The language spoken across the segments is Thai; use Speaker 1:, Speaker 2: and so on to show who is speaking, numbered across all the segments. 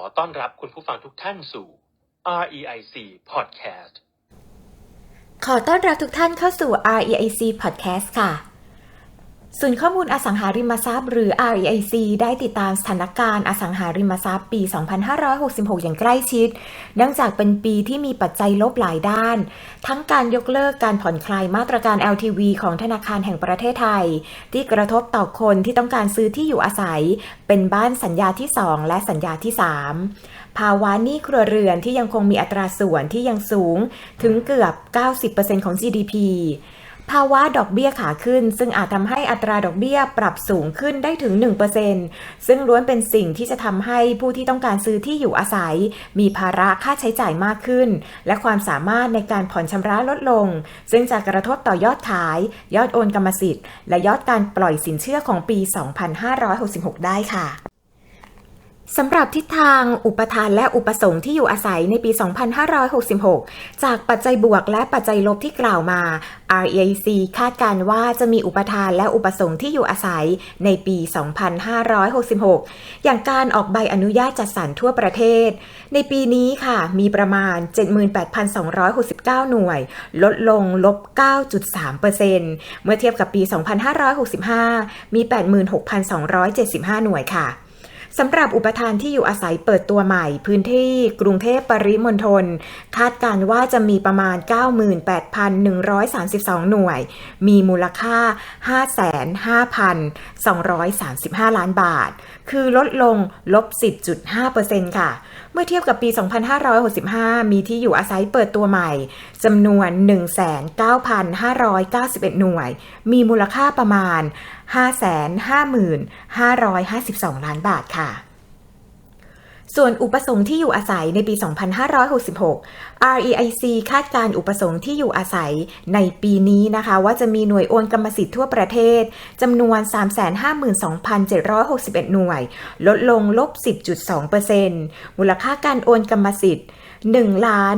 Speaker 1: อต้อนรับคุณผู้ฟังทุกท่านสู่ REIC Podcast
Speaker 2: ขอต้อนรับทุกท่านเข้าสู่ REIC Podcast ค่ะ ศูนย์ข้อมูลอสังหาริมทรัพย์หรือ REIC ได้ติดตามสถานการณ์อสังหาริมทรัพย์ปี 2566 อย่างใกล้ชิด เนื่องจากเป็นปีที่มีปัจจัยลบหลายด้าน ทั้งการยกเลิกการผ่อนคลายมาตรการ LTV ของธนาคารแห่งประเทศไทย ที่กระทบต่อคนที่ต้องการซื้อที่อยู่อาศัย เป็นบ้านสัญญาที่ 2 และสัญญาที่ 3 ภาวะหนี้ครัวเรือนที่ยังคงมีอัตราส่วนที่ยังสูงถึงเกือบ 90%ของ GDP ภาวะดอกเบี้ยขาขึ้น ซึ่งอาจทำให้อัตราดอกเบี้ยปรับสูงขึ้นได้ถึง 1%ซึ่งล้วนเป็นสิ่งที่จะทำให้ผู้ที่ต้องการซื้อที่อยู่อาศัย มีภาระค่าใช้จ่ายมากขึ้น และความสามารถในการผ่อนชำระลดลง ซึ่งจะกระทบต่อยอดขาย ยอดโอนกรรมสิทธิ์ และยอดการปล่อยสินเชื่อของปี 2566 ได้ค่ะ สำหรับทิศทางอุปทานและอุปสงค์ที่อยู่อาศัยในปี 2566 จากปัจจัยบวกและปัจจัยลบที่กล่าวมา REIC คาดการว่าจะมีอุปทานและอุปสงค์ที่อยู่อาศัยในปี 2566 อย่างการออกใบอนุญาตจัดสรรทั่วประเทศ ในปีนี้ค่ะ มีประมาณ 78,269 หน่วย ลดลงลบ 9.3%เมื่อเทียบกับปี 2565 มี 86,275 หน่วยค่ะ สำหรับอุปทานที่อยู่อาศัยเปิดตัวใหม่ พื้นที่กรุงเทพปริมณฑลคาดการว่าจะมีประมาณ 98,132 หน่วย มีมูลค่า 55,235 ล้านบาท คือลดลงลบ 10.5%ค่ะ เมื่อเทียบกับปี 2565 มีที่อยู่อาศัยเปิดตัวใหม่จำนวน 19,591 หน่วย มีมูลค่าประมาณ 555,552ล้านบาทค่ะค่ะ ส่วนอุปสงค์ที่อยู่อาศัยในปี 2566 REIC คาดการอุปสงค์ที่อยู่อาศัยในปีนี้นะคะ ว่าจะมีหน่วยโอนกรรมสิทธิ์ทั่วประเทศจำนวน 352,761 หน่วย ลดลงลบ 10.2%มูลค่าการโอนกรรมสิทธิ์1ล้าน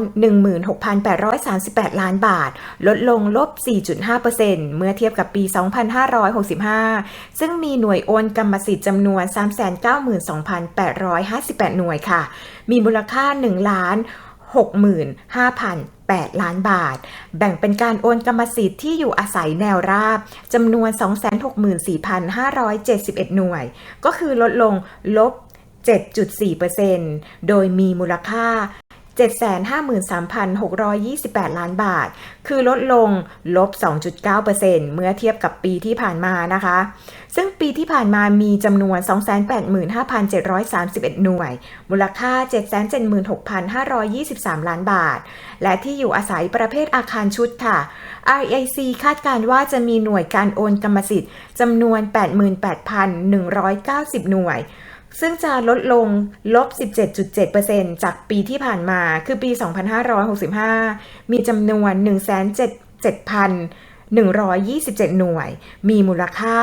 Speaker 2: 16,838 ล้านบาท ลดลงลบ 4.5%เมื่อเทียบกับปี 2565 ซึ่งมีหน่วยโอนกรรมสิทธิ์จำนวน 392,858หน่วยค่ะ มีมูลค่า1ล้าน65,008 ล้านบาท แบ่งเป็นการโอนกรรมสิทธิ์ที่อยู่อาศัยแนวราบจำนวน 264,571 หน่วย ก็คือลดลงลบ 7.4%โดยมีมูลค่า 753,628 ล้านบาท คือลดลงลบ 2.9%เมื่อเทียบกับปีที่ผ่านมานะคะ ซึ่งปีที่ผ่านมามีจำนวน 285,731 หน่วย มูลค่า 776,523 ล้านบาท และที่อยู่อาศัยประเภทอาคารชุดค่ะ RIC คาดการว่าจะมีหน่วยการโอนกรรมสิทธิ์จำนวน 88,190 หน่วย ซึ่งจะลดลงลบ 17.7%จากปีที่ผ่านมา คือปี 2565 มีจำนวน177,127 หน่วย มีมูลค่า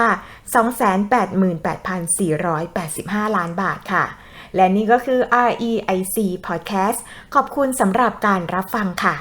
Speaker 2: 288,485 ล้านบาทค่ะ และนี่ก็คือ REIC Podcast ขอบคุณสำหรับการรับฟังค่ะ